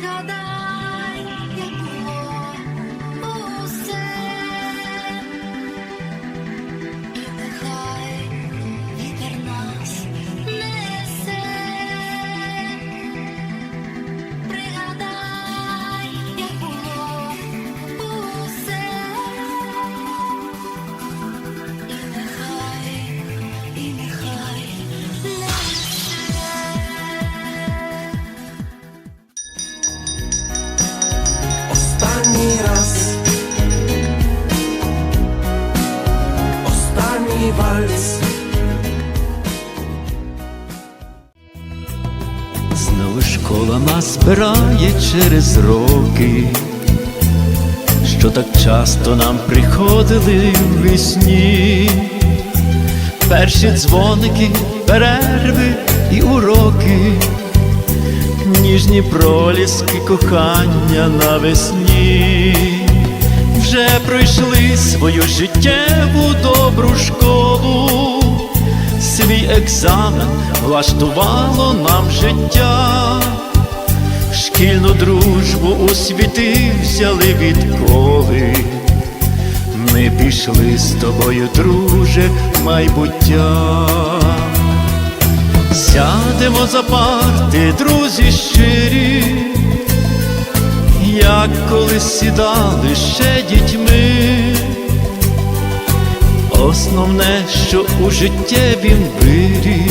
他的。Школа нас збирає через роки, що так часто нам приходили в весні. Перші дзвоники, перерви і уроки, ніжні проліски кохання навесні. Вже пройшли свою життєву добру школу, свій екзамен влаштувало нам життя, шкільну дружбу у світи взяли відколи. Ми пішли з тобою, друже, майбуття. Сядемо за парти, друзі щирі, як колись сідали ще дітьми. Основне, що у життєвім вирі